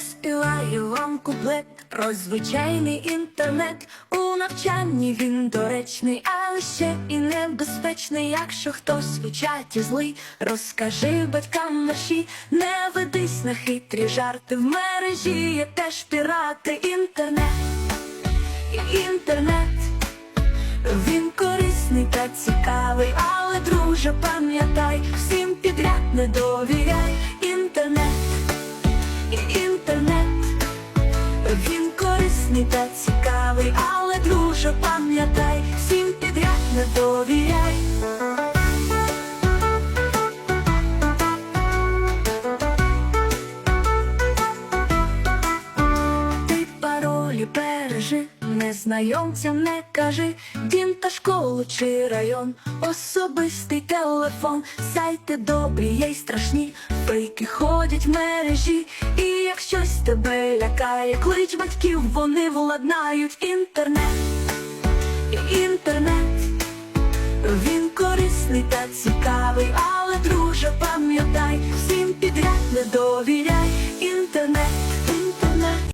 співаю вам куплет про звичайний інтернет. У навчанні він доречний, але ще і небезпечний. Якщо хтось в чаті злий, розкажи батькам наші, не ведись на хитрі жарти. В мережі є теж пірати. Інтернет, інтернет. Він корисний та цікавий, але друже, пам'ятай, всім підряд не довіряй. Корисний та цікавий, але друже, пам'ятай, всім підряд не довіряй. Ти паролі бережи, незнайомцям не кажи, дім та школу чи район, особистий телефон, сайти добрі є й страшні, фейки ходять в мережі, як щось тебе лякає, клич батьків, вони владнають інтернет, інтернет, він корисний та цікавий, але друже, пам'ятай, всім підряд не довіряй. Інтернет.